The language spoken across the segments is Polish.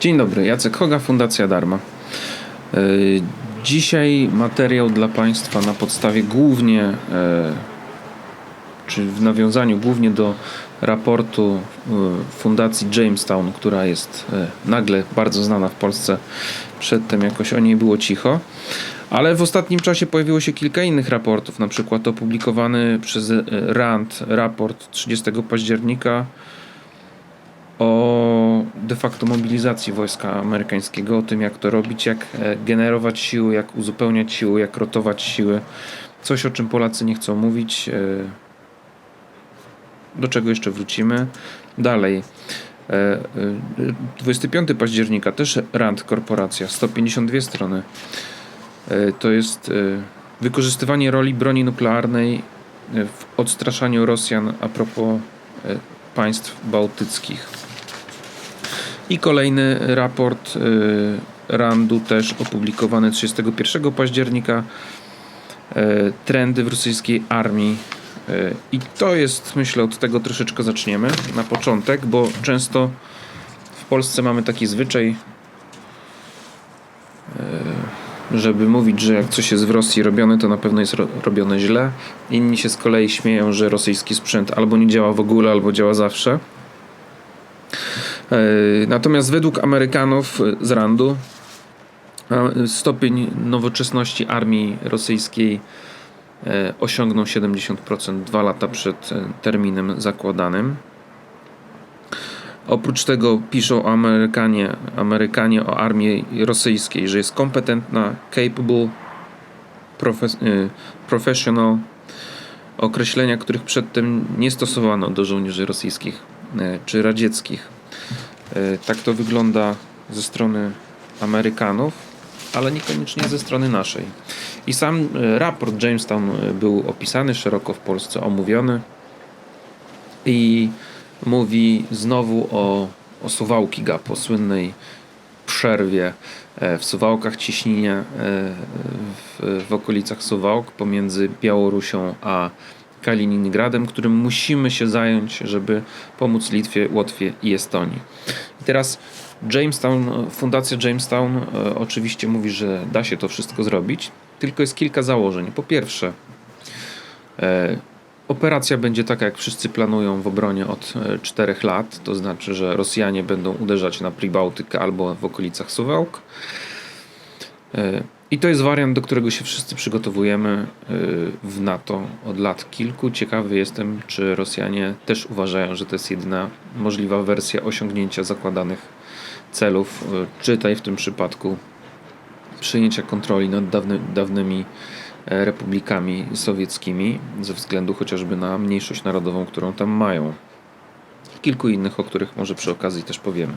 Dzień dobry, Jacek Hoga, Fundacja Darma. Yy, Dzisiaj materiał dla Państwa na podstawie głównie, e, czy w nawiązaniu głównie do raportu e, Fundacji Jamestown, która jest e, nagle bardzo znana w Polsce. Przedtem jakoś o niej było cicho. Ale w ostatnim czasie pojawiło się kilka innych raportów, na przykład opublikowany przez e, RAND raport 30 października o de facto mobilizacji wojska amerykańskiego, o tym jak to robić, jak e, generować siły, jak uzupełniać siły, jak rotować siły. Coś o czym Polacy nie chcą mówić. e, Do czego jeszcze wrócimy. Dalej. e, e, 25 października też RAND Korporacja, 152 strony. To jest wykorzystywanie roli broni nuklearnej w odstraszaniu Rosjan a propos państw bałtyckich. I kolejny raport y, Randu też opublikowany 31 października. y, Trendy w rosyjskiej armii. Y, I to jest, myślę, od tego troszeczkę zaczniemy na początek, bo często w Polsce mamy taki zwyczaj, żeby mówić, że jak coś jest w Rosji robione, to na pewno jest ro- robione źle. Inni się z kolei śmieją, że rosyjski sprzęt albo nie działa w ogóle, albo działa zawsze. E, Natomiast według Amerykanów e, z Randu stopień nowoczesności armii rosyjskiej e, osiągnął 70% dwa lata przed terminem zakładanym. Oprócz tego piszą Amerykanie, Amerykanie o armii rosyjskiej, że jest kompetentna, capable, profes, professional, określenia, których przedtem nie stosowano do żołnierzy rosyjskich czy radzieckich. E, Tak to wygląda ze strony Amerykanów, ale niekoniecznie ze strony naszej. I sam e, raport Jamestown e, był opisany szeroko w Polsce, omówiony i mówi znowu o, o Suwałki Gap, o słynnej przerwie w Suwałkach, ciśnienie w, w okolicach Suwałk pomiędzy Białorusią a Kaliningradem, którym musimy się zająć, żeby pomóc Litwie, Łotwie i Estonii. I teraz Jamestown, Fundacja Jamestown e, oczywiście mówi, że da się to wszystko zrobić, tylko jest kilka założeń. Po pierwsze, e, operacja będzie taka, jak wszyscy planują w obronie od 4 lat, to znaczy, że Rosjanie będą uderzać na Pribałtykę albo w okolicach Suwałk. I to jest wariant, do którego się wszyscy przygotowujemy e, w NATO od lat kilku. Ciekawy jestem, czy Rosjanie też uważają, że to jest jedyna możliwa wersja osiągnięcia zakładanych celów. E, Czytaj w tym przypadku przyjęcia kontroli nad dawny, dawnymi e, republikami sowieckimi, ze względu chociażby na mniejszość narodową, którą tam mają. Kilku innych, o których może przy okazji też powiemy.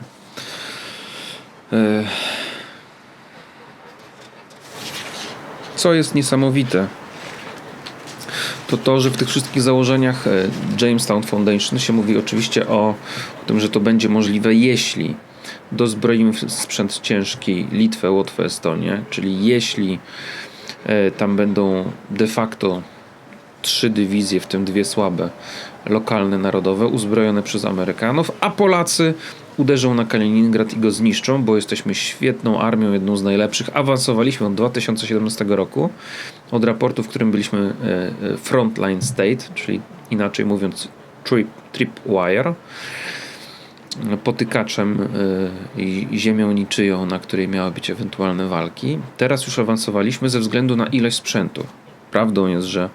E, Co jest niesamowite, to to, że w tych wszystkich założeniach e, Jamestown Foundation się mówi oczywiście o tym, że to będzie możliwe, jeśli dozbroimy sprzęt ciężki Litwę, Łotwę, Estonię, czyli jeśli e, tam będą de facto trzy dywizje, w tym dwie słabe, lokalne, narodowe, uzbrojone przez Amerykanów, a Polacy uderzą na Kaliningrad i go zniszczą, bo jesteśmy świetną armią, jedną z najlepszych. Awansowaliśmy od 2017 roku, od raportu, w którym byliśmy e, e, frontline state, czyli inaczej mówiąc trip, tripwire, potykaczem e, i ziemią niczyją, na której miały być ewentualne walki. Teraz już awansowaliśmy ze względu na ilość sprzętu. Prawdą jest, że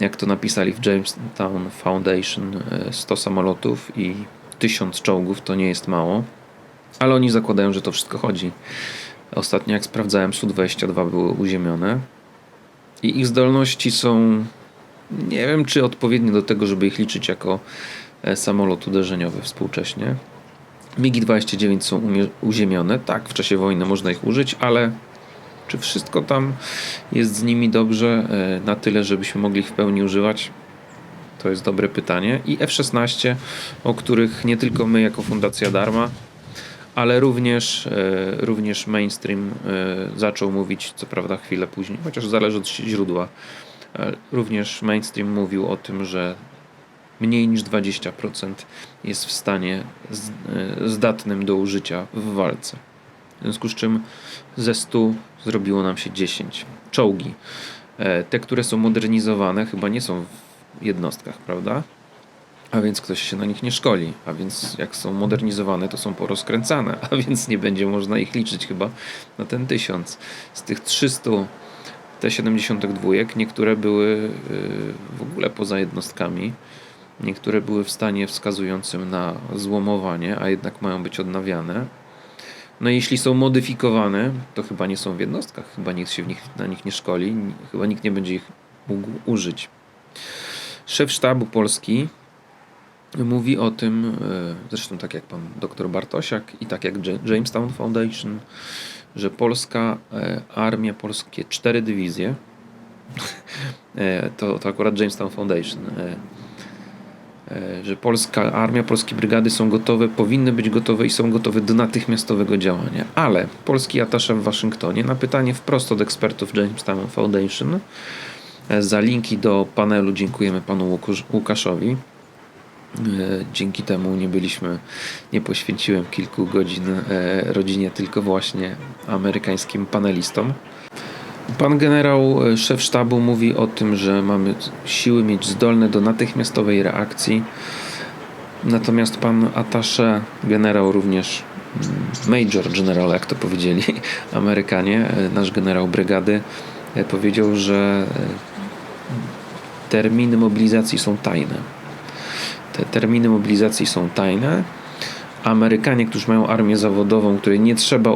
jak to napisali w Jamestown Foundation, e, 100 samolotów i 1000 czołgów to nie jest mało, ale oni zakładają, że to wszystko chodzi. Ostatnio, jak sprawdzałem, Su-22 były uziemione i ich zdolności są, nie wiem, czy odpowiednie do tego, żeby ich liczyć jako e, samolot uderzeniowy współcześnie. MiG-29 są uziemione, tak, w czasie wojny można ich użyć, ale czy wszystko tam jest z nimi dobrze e, na tyle, żebyśmy mogli ich w pełni używać? To jest dobre pytanie. I F-16, o których nie tylko my jako Fundacja Darma, ale również, e, również mainstream e, zaczął mówić, co prawda chwilę później, chociaż zależy od źródła. E, Również mainstream mówił o tym, że mniej niż 20% jest w stanie zdatnym do użycia w walce. W związku z czym ze 100 zrobiło nam się 10. Czołgi. Te, które są modernizowane, chyba nie są jednostkach, prawda? A więc ktoś się na nich nie szkoli. A więc jak są modernizowane, to są porozkręcane. A więc nie będzie można ich liczyć chyba na ten tysiąc. Z tych 300 T-72 niektóre były y, w ogóle poza jednostkami. Niektóre były w stanie wskazującym na złomowanie, a jednak mają być odnawiane. No jeśli są modyfikowane, to chyba nie są w jednostkach, chyba nikt się w nich, na nich nie szkoli, chyba nikt nie będzie ich mógł użyć. Szef sztabu Polski mówi o tym, e, zresztą tak jak pan dr Bartosiak i tak jak Ja- Jamestown Foundation, że polska e, armia, polskie cztery dywizje, e, to, to akurat Jamestown Foundation, że polska armia, polskie brygady są gotowe, powinny być gotowe i są gotowe do natychmiastowego działania. Ale polski atasze w Waszyngtonie na pytanie wprost od ekspertów Jamestown Foundation za linki do panelu dziękujemy panu Łukaszowi. E, Dzięki temu nie byliśmy, nie poświęciłem kilku godzin e, rodzinie, tylko właśnie amerykańskim panelistom. Pan generał, e, szef sztabu, mówi o tym, że mamy siły mieć zdolne do natychmiastowej reakcji. Natomiast pan atasze, generał również, mm, major general, jak to powiedzieli Amerykanie, e, nasz generał brygady, e, powiedział, że e, terminy mobilizacji są tajne. Te terminy mobilizacji są tajne. Amerykanie, którzy mają armię zawodową, której nie trzeba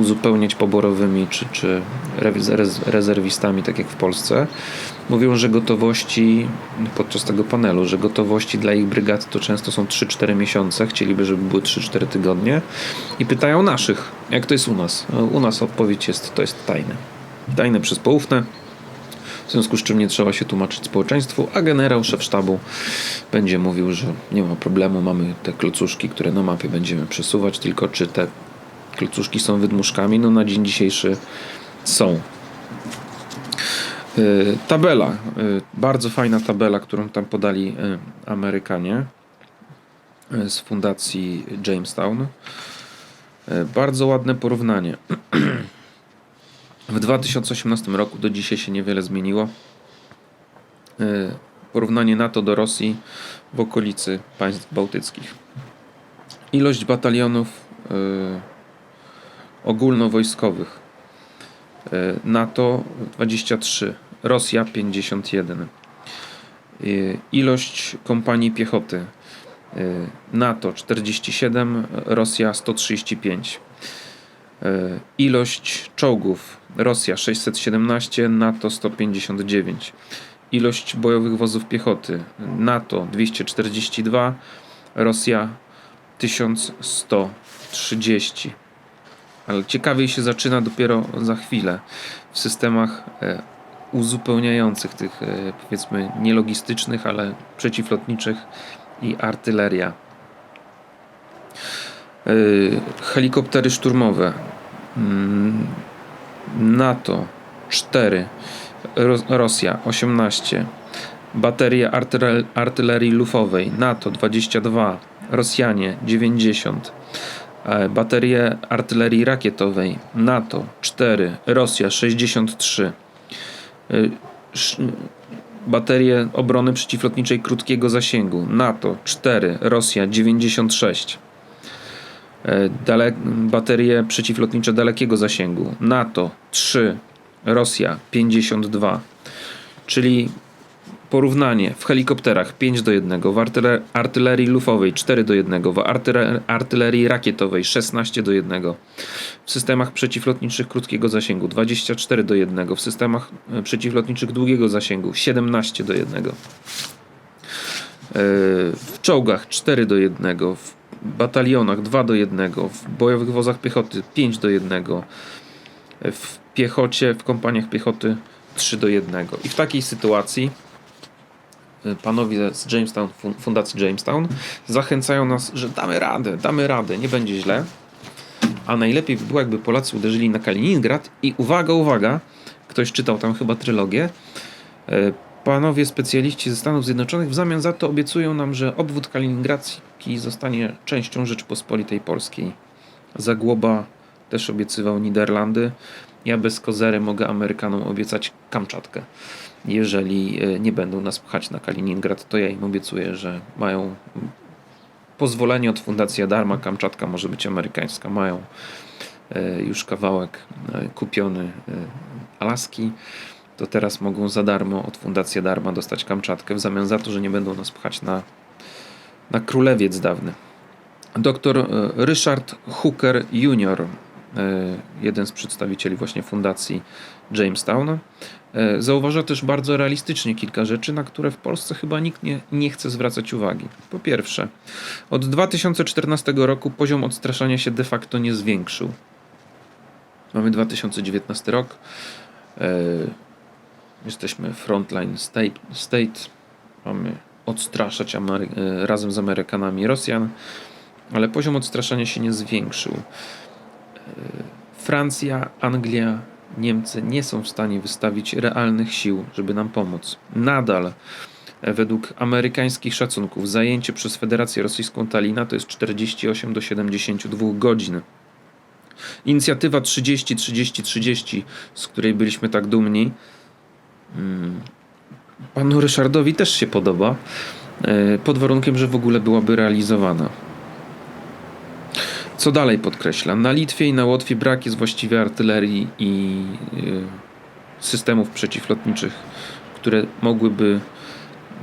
uzupełniać poborowymi czy, czy rez, rez, rezerwistami, tak jak w Polsce, mówią, że gotowości podczas tego panelu, że gotowości dla ich brygad to często są 3-4 miesiące, chcieliby, żeby były 3-4 tygodnie i pytają naszych, jak to jest u nas. U nas odpowiedź jest, to jest tajne. Tajne przez poufne, w związku z czym nie trzeba się tłumaczyć społeczeństwu, a generał, szef sztabu będzie mówił, że nie ma problemu, mamy te klocuszki, które na mapie będziemy przesuwać, tylko czy te klocuszki są wydmuszkami? No na dzień dzisiejszy są. Yy, tabela, yy, bardzo fajna tabela, którą tam podali yy, Amerykanie z fundacji Jamestown. Bardzo ładne porównanie. W 2018 roku do dzisiaj się niewiele zmieniło. Yy, Porównanie NATO do Rosji w okolicy państw bałtyckich. Ilość batalionów yy, ogólnowojskowych. Yy, NATO 23, Rosja 51. Yy, ilość kompanii piechoty. NATO 47, Rosja 135. E, Ilość czołgów Rosja 617, NATO 159. Ilość bojowych wozów piechoty NATO 242, Rosja 1130. Ale ciekawiej się zaczyna dopiero za chwilę w systemach e, uzupełniających tych e, powiedzmy nielogistycznych, ale przeciwlotniczych i artyleria. E, helikoptery szturmowe Mm, NATO 4, Ro- Rosja 18, baterie artyler- artylerii lufowej NATO 22, Rosjanie 90, e, baterie artylerii rakietowej NATO 4, Rosja 63, e, baterie obrony przeciwlotniczej krótkiego zasięgu NATO 4, Rosja 96. E, Dale, baterie przeciwlotnicze dalekiego zasięgu. NATO 3, Rosja 52. Czyli porównanie w helikopterach 5 do 1, w artyler, artylerii lufowej 4 do 1, w artyler, artylerii rakietowej 16 do 1, w systemach przeciwlotniczych krótkiego zasięgu 24 do 1, w systemach e, przeciwlotniczych długiego zasięgu 17 do 1. E, w czołgach 4 do 1, w batalionach 2 do 1, w bojowych wozach piechoty 5 do 1, w piechocie, w kompaniach piechoty 3 do 1. I w takiej sytuacji y, panowie z Jamestown, fun- Fundacji Jamestown zachęcają nas, że damy radę, damy radę, nie będzie źle. A najlepiej by było, jakby Polacy uderzyli na Kaliningrad i uwaga, uwaga, ktoś czytał tam chyba trylogię, y, panowie specjaliści ze Stanów Zjednoczonych w zamian za to obiecują nam, że obwód kaliningradzki zostanie częścią Rzeczypospolitej Polskiej. Zagłoba też obiecywał Niderlandy. Ja bez kozery mogę Amerykanom obiecać Kamczatkę. Jeżeli e, nie będą nas pchać na Kaliningrad, to ja im obiecuję, że mają pozwolenie od Fundacji Darma. Kamczatka może być amerykańska. Mają e, już kawałek e, kupiony Alaski. To teraz mogą za darmo od Fundacji Darma dostać Kamczatkę w zamian za to, że nie będą nas pchać na, na królewiec dawny. Doktor e, Richard Hooker Jr., e, jeden z przedstawicieli właśnie Fundacji Jamestown, e, zauważa też bardzo realistycznie kilka rzeczy, na które w Polsce chyba nikt nie, nie chce zwracać uwagi. Po pierwsze, od 2014 roku poziom odstraszania się de facto nie zwiększył. Mamy 2019 rok. Jesteśmy frontline state. state. Mamy odstraszać Amery- e, razem z Amerykanami Rosjan, ale poziom odstraszania się nie zwiększył. E, Francja, Anglia, Niemcy nie są w stanie wystawić realnych sił, żeby nam pomóc. Nadal, e, według amerykańskich szacunków, zajęcie przez Federację Rosyjską Talina to jest 48 do 72 godzin. Inicjatywa 30-30-30, z której byliśmy tak dumni, panu Ryszardowi też się podoba, e, pod warunkiem, że w ogóle byłaby realizowana. Co dalej podkreśla? Na Litwie i na Łotwie brak jest właściwie artylerii i y, systemów przeciwlotniczych, które mogłyby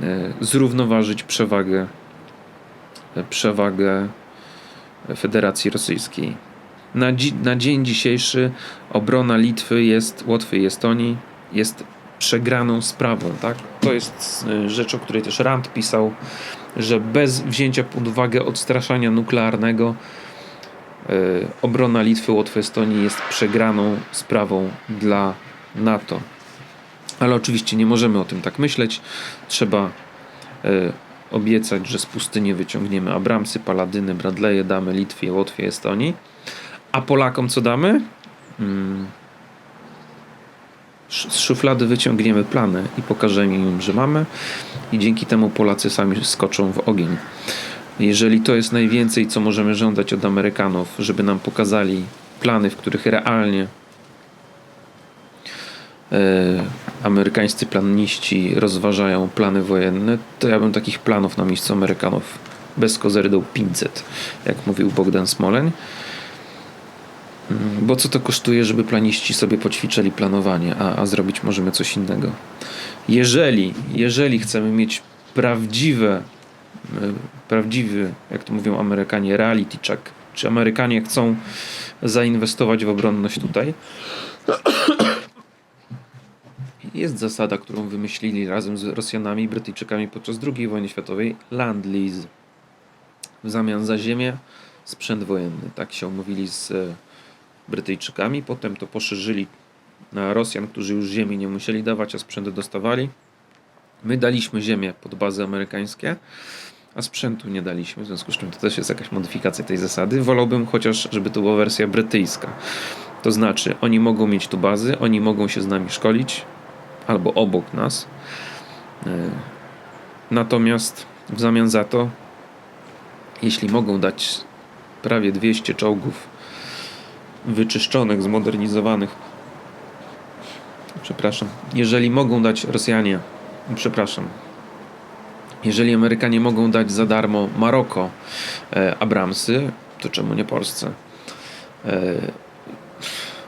y, zrównoważyć przewagę, przewagę Federacji Rosyjskiej. Na, dzi- na dzień dzisiejszy obrona Litwy jest, Łotwy i Estonii jest przegraną sprawą. Tak? To jest y, rzecz, o której też Rand pisał, że bez wzięcia pod uwagę odstraszania nuklearnego y, obrona Litwy, Łotwy, Estonii jest przegraną sprawą dla NATO. Ale oczywiście nie możemy o tym tak myśleć. Trzeba y, obiecać, że z pustyni wyciągniemy Abramsy, Paladyny, Bradleye, damy Litwie, Łotwie, Estonii. A Polakom co damy? Mm. Z szuflady wyciągniemy plany i pokażemy im, że mamy, i dzięki temu Polacy sami skoczą w ogień. Jeżeli to jest najwięcej, co możemy żądać od Amerykanów, żeby nam pokazali plany, w których realnie e, amerykańscy planiści rozważają plany wojenne, to ja bym takich planów na miejscu Amerykanów bez kozery dał 500, jak mówił Bogdan Smoleń. Bo co to kosztuje, żeby planiści sobie poćwiczyli planowanie, a, a zrobić możemy coś innego. Jeżeli, jeżeli chcemy mieć prawdziwe, y, prawdziwy, jak to mówią Amerykanie, reality check, czy Amerykanie chcą zainwestować w obronność tutaj, jest zasada, którą wymyślili razem z Rosjanami i Brytyjczykami podczas II wojny światowej, land lease. W zamian za ziemię sprzęt wojenny. Tak się umówili z e, Brytyjczykami, potem to poszerzyli na Rosjan, którzy już ziemi nie musieli dawać, a sprzęty dostawali. My daliśmy ziemię pod bazy amerykańskie, a sprzętu nie daliśmy, w związku z czym to też jest jakaś modyfikacja tej zasady. Wolałbym chociaż, żeby to była wersja brytyjska. To znaczy, oni mogą mieć tu bazy, oni mogą się z nami szkolić, albo obok nas. E, Natomiast w zamian za to, jeśli mogą dać prawie 200 czołgów wyczyszczonych, zmodernizowanych, przepraszam, jeżeli mogą dać Rosjanie, przepraszam, jeżeli Amerykanie mogą dać za darmo Maroko e, Abramsy, to czemu nie Polsce? E,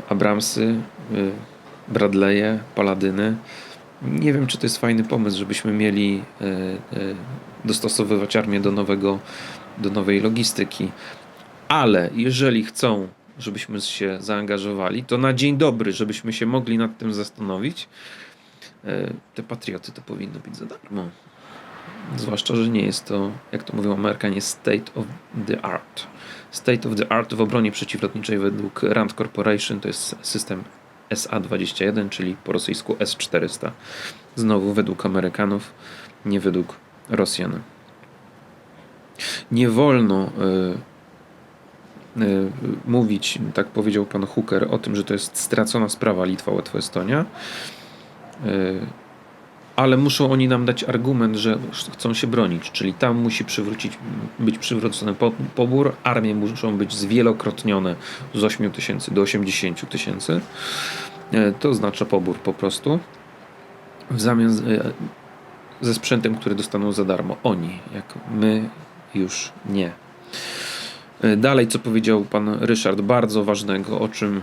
Abramsy, e, Bradleye, Paladyny. Nie wiem, czy to jest fajny pomysł, żebyśmy mieli e, e, dostosowywać armię do, nowego, do nowej logistyki. Ale jeżeli chcą, żebyśmy się zaangażowali, to na dzień dobry, żebyśmy się mogli nad tym zastanowić, e, te patrioty to powinno być za darmo. Zwłaszcza, że nie jest to, jak to mówią Amerykanie, state of the art. State of the art w obronie przeciwlotniczej według Rand Corporation to jest system SA-21, czyli po rosyjsku S-400. Znowu według Amerykanów, nie według Rosjan. Nie wolno y, mówić, tak powiedział pan Hooker, o tym, że to jest stracona sprawa Litwa, Łatwa, Estonia. Y, ale muszą oni nam dać argument, że chcą się bronić, czyli tam musi przywrócić, być przywrócony po- pobór, armie muszą być zwielokrotnione z 8 tysięcy do 80 tysięcy. E, To oznacza pobór po prostu. W zamian ze sprzętem, który dostaną za darmo. Oni, jak my już nie. E, Dalej, co powiedział pan Ryszard, bardzo ważnego, o czym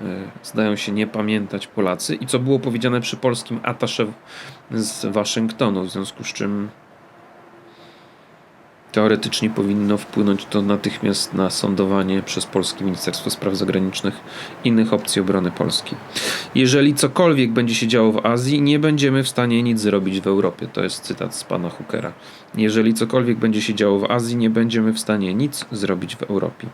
e, zdają się nie pamiętać Polacy i co było powiedziane przy polskim atasze z Waszyngtonu, w związku z czym teoretycznie powinno wpłynąć to natychmiast na sądowanie przez Polskie Ministerstwo Spraw Zagranicznych innych opcji obrony Polski. Jeżeli cokolwiek będzie się działo w Azji, nie będziemy w stanie nic zrobić w Europie. To jest cytat z pana Hookera. Jeżeli cokolwiek będzie się działo w Azji, nie będziemy w stanie nic zrobić w Europie.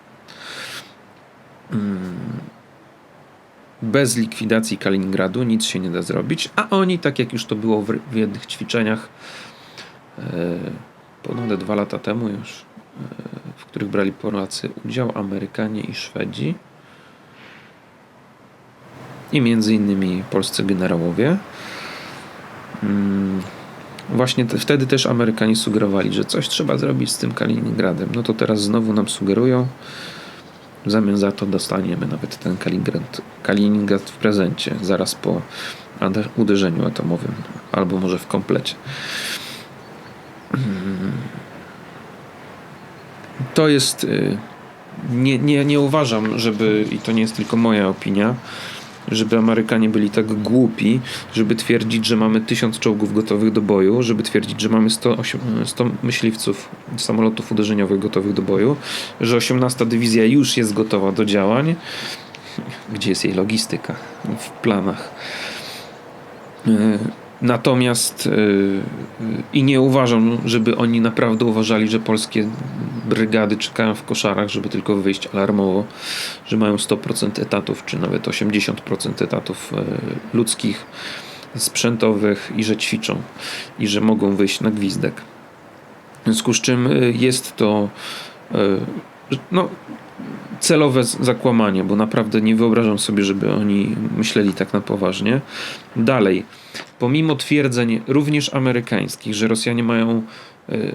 Bez likwidacji Kaliningradu nic się nie da zrobić, a oni, tak jak już to było w, jednych ćwiczeniach e, ponad dwa lata temu już, e, w których brali Polacy udział, Amerykanie i Szwedzi i między innymi polscy generałowie. Mm, Właśnie te, wtedy też Amerykanie sugerowali, że coś trzeba zrobić z tym Kaliningradem. No to teraz znowu nam sugerują. W zamian za to dostaniemy nawet ten Kaliningrad, Kaliningrad w prezencie, zaraz po uderzeniu atomowym, albo może w komplecie. To jest. y, Nie, nie, nie uważam, żeby, i to nie jest tylko moja opinia, żeby Amerykanie byli tak głupi, żeby twierdzić, że mamy tysiąc czołgów gotowych do boju, żeby twierdzić, że mamy 100, osiem- 100 myśliwców, samolotów uderzeniowych gotowych do boju, że 18 dywizja już jest gotowa do działań. Gdzie jest jej logistyka w planach? Natomiast e, i nie uważam, żeby oni naprawdę uważali, że polskie brygady czekają w koszarach, żeby tylko wyjść alarmowo, że mają 100% etatów, czy nawet 80% etatów e, ludzkich, sprzętowych i że ćwiczą i że mogą wyjść na gwizdek. W związku z czym jest to no, celowe zakłamanie, bo naprawdę nie wyobrażam sobie, żeby oni myśleli tak na poważnie. Dalej, pomimo twierdzeń również amerykańskich, że Rosjanie mają e,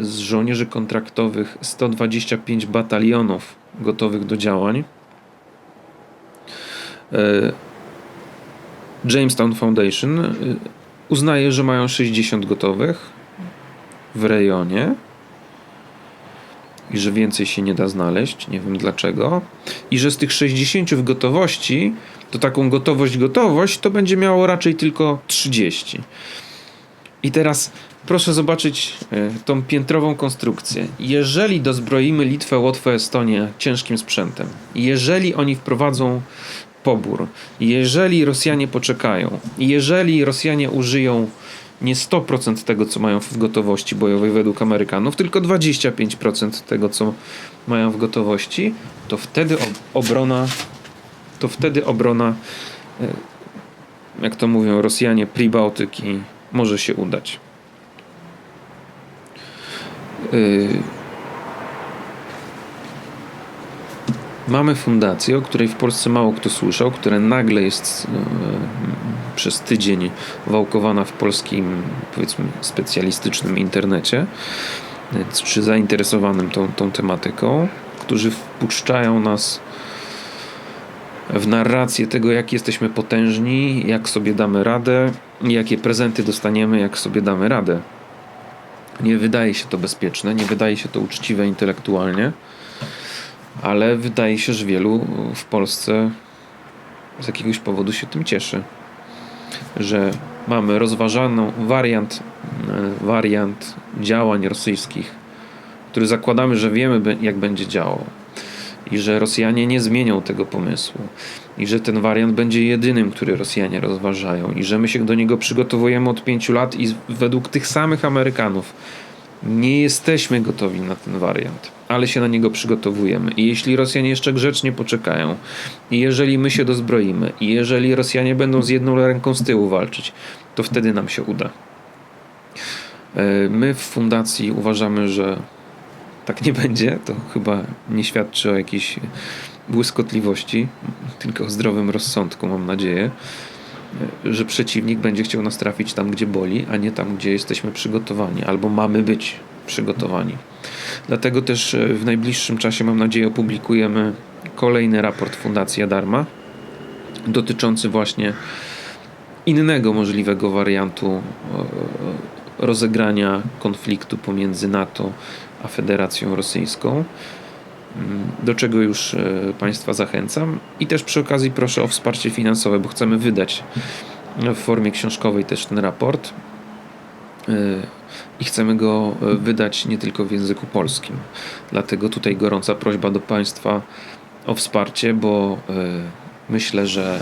z żołnierzy kontraktowych 125 batalionów gotowych do działań, e, Jamestown Foundation e, uznaje, że mają 60 gotowych w rejonie i że więcej się nie da znaleźć, nie wiem dlaczego, i że z tych 60 w gotowości, to taką gotowość, gotowość, to będzie miało raczej tylko 30. I teraz proszę zobaczyć e, tą piętrową konstrukcję. Jeżeli dozbroimy Litwę, Łotwę, Estonię ciężkim sprzętem, jeżeli oni wprowadzą pobór, jeżeli Rosjanie poczekają, jeżeli Rosjanie użyją nie 100% tego, co mają w gotowości bojowej według Amerykanów, tylko 25% tego, co mają w gotowości, to wtedy ob- obrona, to wtedy obrona, e, jak to mówią Rosjanie, Pribałtyki może się udać. Yy, Mamy fundację, o której w Polsce mało kto słyszał, która nagle jest e, przez tydzień wałkowana w polskim, powiedzmy, specjalistycznym internecie, czy zainteresowanym tą, tą tematyką, którzy wpuszczają nas w narrację tego, jak jesteśmy potężni, jak sobie damy radę, jakie prezenty dostaniemy, jak sobie damy radę. Nie wydaje się to bezpieczne, nie wydaje się to uczciwe intelektualnie ale wydaje się, że wielu w Polsce z jakiegoś powodu się tym cieszy, że mamy rozważaną wariant, e, wariant działań rosyjskich, który zakładamy, że wiemy, jak będzie działał i że Rosjanie nie zmienią tego pomysłu i że ten wariant będzie jedynym, który Rosjanie rozważają i że my się do niego przygotowujemy od pięciu lat i według tych samych Amerykanów nie jesteśmy gotowi na ten wariant, ale się na niego przygotowujemy. I jeśli Rosjanie jeszcze grzecznie poczekają, i jeżeli my się dozbroimy, i jeżeli Rosjanie będą z jedną ręką z tyłu walczyć, to wtedy nam się uda. E, My w fundacji uważamy, że tak nie będzie. To chyba nie świadczy o jakiejś błyskotliwości, tylko o zdrowym rozsądku, mam nadzieję. Że przeciwnik będzie chciał nas trafić tam, gdzie boli, a nie tam, gdzie jesteśmy przygotowani, albo mamy być przygotowani. Dlatego też e, w najbliższym czasie, mam nadzieję, opublikujemy kolejny raport Fundacji Adarma dotyczący właśnie innego możliwego wariantu e, rozegrania konfliktu pomiędzy NATO a Federacją Rosyjską, do czego już e, Państwa zachęcam. I też przy okazji proszę o wsparcie finansowe, bo chcemy wydać w formie książkowej też ten raport. E, I chcemy go e, wydać nie tylko w języku polskim. Dlatego tutaj gorąca prośba do Państwa o wsparcie, bo myślę, że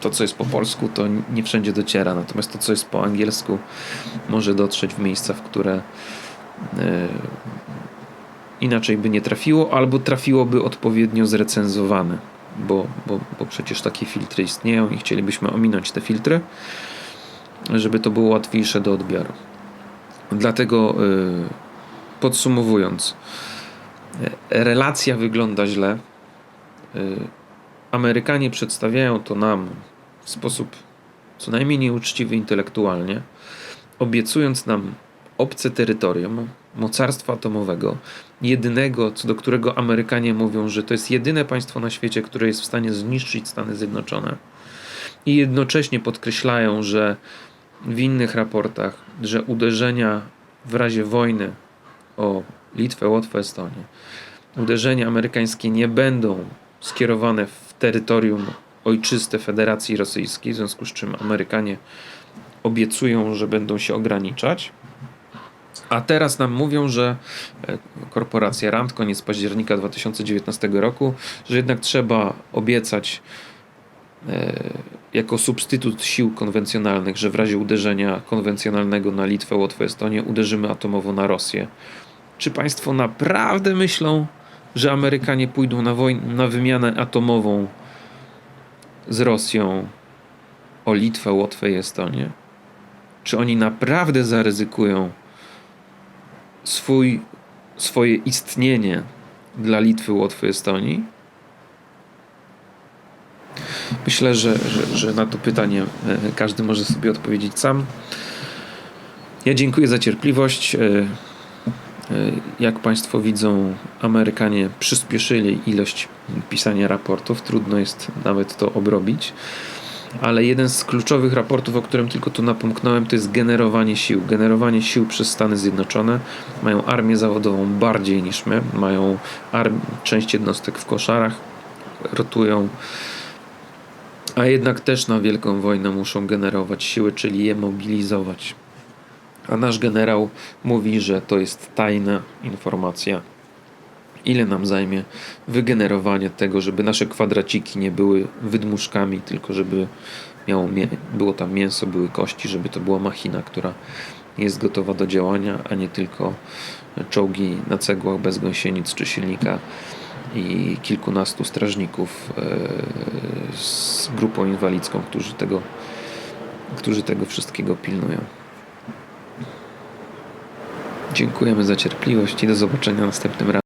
to, co jest po polsku, to nie wszędzie dociera. Natomiast to, co jest po angielsku, może dotrzeć w miejsca, w które inaczej by nie trafiło, albo trafiłoby odpowiednio zrecenzowane, bo, bo, bo przecież takie filtry istnieją i chcielibyśmy ominąć te filtry, żeby to było łatwiejsze do odbioru. Dlatego e, podsumowując, e, relacja wygląda źle. Amerykanie przedstawiają to nam w sposób co najmniej nieuczciwy intelektualnie, obiecując nam obce terytorium, mocarstwa atomowego, jedynego, co do którego Amerykanie mówią, że to jest jedyne państwo na świecie, które jest w stanie zniszczyć Stany Zjednoczone. I jednocześnie podkreślają, że w innych raportach, że uderzenia w razie wojny o Litwę, Łotwę, Estonię, uderzenia amerykańskie nie będą skierowane w terytorium ojczyste Federacji Rosyjskiej, w związku z czym Amerykanie obiecują, że będą się ograniczać. A teraz nam mówią, że e, korporacja RAND, koniec października 2019 roku, że jednak trzeba obiecać e, jako substytut sił konwencjonalnych, że w razie uderzenia konwencjonalnego na Litwę, Łotwę, Estonię uderzymy atomowo na Rosję. Czy państwo naprawdę myślą, że Amerykanie pójdą na, wojnę, na wymianę atomową z Rosją o Litwę, Łotwę i Estonię? Czy oni naprawdę zaryzykują swój, swoje istnienie dla Litwy, Łotwy, Estonii? Myślę, że, że, że na to pytanie e, każdy może sobie odpowiedzieć sam. Ja dziękuję za cierpliwość. E, e, jak Państwo widzą, Amerykanie przyspieszyli ilość pisania raportów. Trudno jest nawet to obrobić. Ale jeden z kluczowych raportów, o którym tylko tu napomknąłem, to jest generowanie sił. Generowanie sił przez Stany Zjednoczone. Mają armię zawodową bardziej niż my. Mają część jednostek w koszarach. Rotują. A jednak też na wielką wojnę muszą generować siły, czyli je mobilizować. A nasz generał mówi, że to jest tajna informacja. Ile nam zajmie wygenerowanie tego, żeby nasze kwadraciki nie były wydmuszkami, tylko żeby miało było tam mięso, były kości, żeby to była machina, która jest gotowa do działania, a nie tylko czołgi na cegłach bez gąsienic czy silnika i kilkunastu strażników e, z grupą inwalidzką, którzy tego, którzy tego wszystkiego pilnują. Dziękujemy za cierpliwość i do zobaczenia następnym razem.